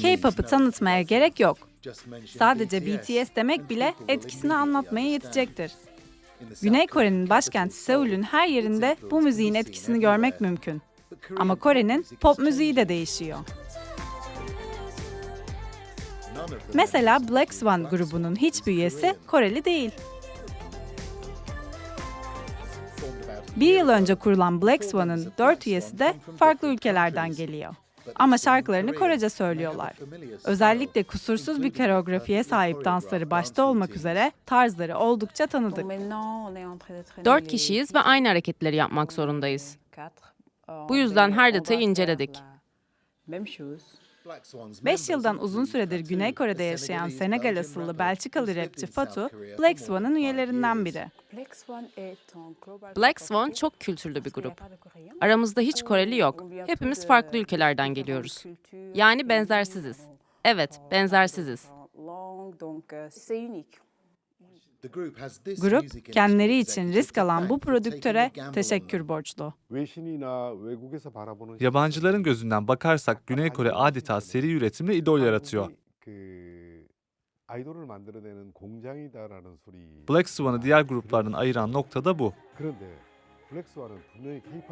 K-pop'u tanıtmaya gerek yok. Sadece BTS demek bile etkisini anlatmaya yetecektir. Güney Kore'nin başkenti Seul'ün her yerinde bu müziğin etkisini görmek mümkün. Ama Kore'nin pop müziği de değişiyor. Mesela Black Swan grubunun hiçbir üyesi Koreli değil. Bir yıl önce kurulan Black Swan'ın dört üyesi de farklı ülkelerden geliyor. Ama şarkılarını Korece söylüyorlar. Özellikle kusursuz bir koreografiye sahip dansları başta olmak üzere tarzları oldukça tanıdık. Dört kişiyiz ve aynı hareketleri yapmak zorundayız. Bu yüzden her detayı inceledik. 5 yıldan uzun süredir Güney Kore'de yaşayan Senegal asıllı Belçikalı rapçi Fatu, Black Swan'ın üyelerinden biri. Black Swan çok kültürlü bir grup. Aramızda hiç Koreli yok. Hepimiz farklı ülkelerden geliyoruz. Yani benzersiziz. Evet, benzersiziz. Grup kendileri için risk alan bu prodüktöre teşekkür borçlu. Yabancıların gözünden bakarsak Güney Kore adeta seri üretimle idol yaratıyor. Black Swan'ı diğer gruplardan ayıran nokta da bu.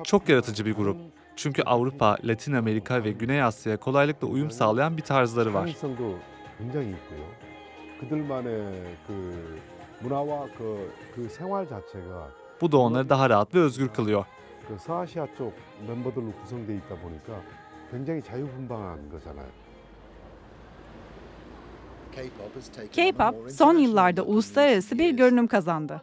Çok yaratıcı bir grup. Çünkü Avrupa, Latin Amerika ve Güney Asya'ya kolaylıkla uyum sağlayan bir tarzları var. 다양성도 굉장히 있고요. 그들만의 그 문화와 그, 그 생활 자체가 Bu da onları daha rahat ve özgür kılıyor. 그 서아시아 쪽 멤버들로 구성돼 있다 보니까 굉장히 자유분방한 거잖아요. K-pop son yıllarda uluslararası bir görünüm kazandı.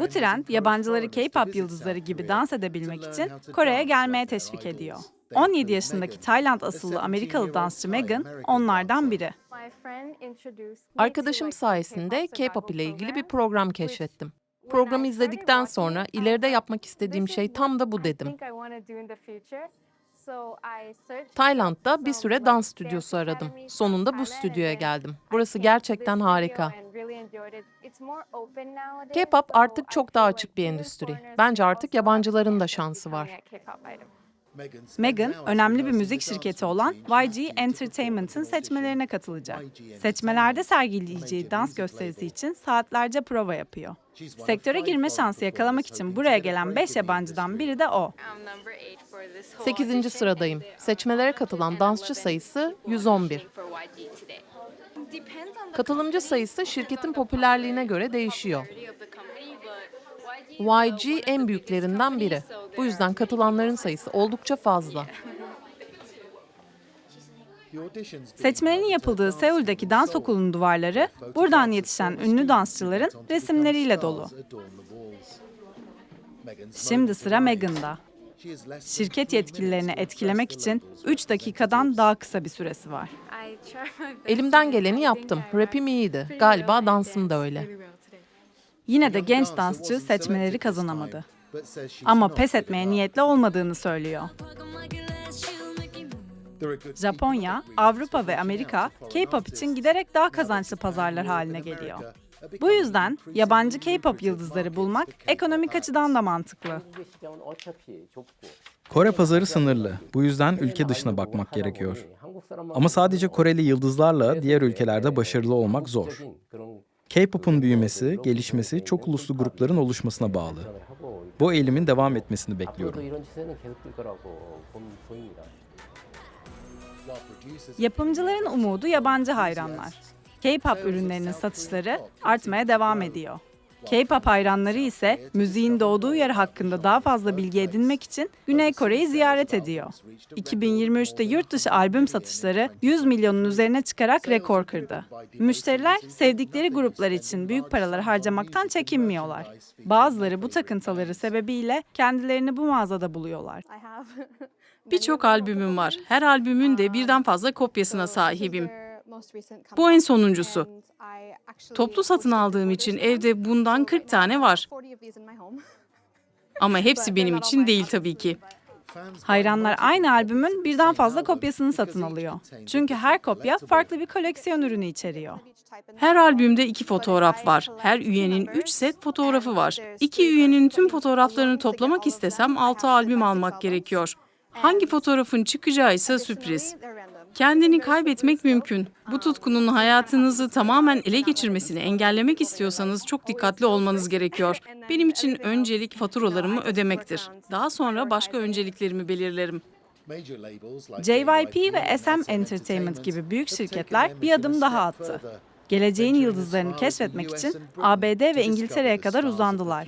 Bu trend yabancıları K-pop yıldızları gibi dans edebilmek için Kore'ye gelmeye teşvik ediyor. 17 yaşındaki Tayland asıllı Amerikalı dansçı Megan onlardan biri. Arkadaşım sayesinde K-pop ile ilgili bir program keşfettim. Programı izledikten sonra ileride yapmak istediğim şey tam da bu dedim. Tayland'da bir süre dans stüdyosu aradım. Sonunda bu stüdyoya geldim. Burası gerçekten harika. K-pop artık çok daha açık bir endüstri. Bence artık yabancıların da şansı var. Megan, önemli bir müzik şirketi olan YG Entertainment'ın seçmelerine katılacak. Seçmelerde sergileyeceği dans gösterisi için saatlerce prova yapıyor. Sektöre girme şansı yakalamak için buraya gelen 5 yabancıdan biri de o. 8. sıradayım. Seçmelere katılan dansçı sayısı 111. Katılımcı sayısı şirketin popülerliğine göre değişiyor. YG en büyüklerinden biri. Bu yüzden katılanların sayısı oldukça fazla. Seçmelerin yapıldığı Seul'deki dans okulunun duvarları buradan yetişen ünlü dansçıların resimleriyle dolu. Şimdi sıra Megan'da. Şirket yetkililerini etkilemek için 3 dakikadan daha kısa bir süresi var. Elimden geleni yaptım. Rapim iyiydi. Galiba dansım da öyle. Yine de genç dansçı seçmeleri kazanamadı. Ama pes etmeye niyetli olmadığını söylüyor. Japonya, Avrupa ve Amerika K-pop için giderek daha kazançlı pazarlar haline geliyor. Bu yüzden yabancı K-pop yıldızları bulmak ekonomik açıdan da mantıklı. Kore pazarı sınırlı. Bu yüzden ülke dışına bakmak gerekiyor. Ama sadece Koreli yıldızlarla diğer ülkelerde başarılı olmak zor. K-pop'un büyümesi, gelişmesi çok uluslu grupların oluşmasına bağlı. Bu eğilimin devam etmesini bekliyorum. Yapımcıların umudu yabancı hayranlar. K-pop ürünlerinin satışları artmaya devam ediyor. K-pop hayranları ise müziğin doğduğu yer hakkında daha fazla bilgi edinmek için Güney Kore'yi ziyaret ediyor. 2023'te yurt dışı albüm satışları 100 milyonun üzerine çıkarak rekor kırdı. Müşteriler sevdikleri gruplar için büyük paralar harcamaktan çekinmiyorlar. Bazıları bu takıntıları sebebiyle kendilerini bu mağazada buluyorlar. Birçok albümüm var. Her albümün de birden fazla kopyasına sahibim. Bu en sonuncusu. Toplu satın aldığım için evde bundan 40 tane var. Ama hepsi benim için değil tabii ki. Hayranlar aynı albümün birden fazla kopyasını satın alıyor. Çünkü her kopya farklı bir koleksiyon ürünü içeriyor. Her albümde iki fotoğraf var. Her üyenin üç set fotoğrafı var. İki üyenin tüm fotoğraflarını toplamak istesem altı albüm almak gerekiyor. Hangi fotoğrafın çıkacağı ise sürpriz. Kendini kaybetmek mümkün. Bu tutkunun hayatınızı tamamen ele geçirmesini engellemek istiyorsanız çok dikkatli olmanız gerekiyor. Benim için öncelik faturalarımı ödemektir. Daha sonra başka önceliklerimi belirlerim. JYP ve SM Entertainment gibi büyük şirketler bir adım daha attı. Geleceğin yıldızlarını keşfetmek için ABD ve İngiltere'ye kadar uzandılar.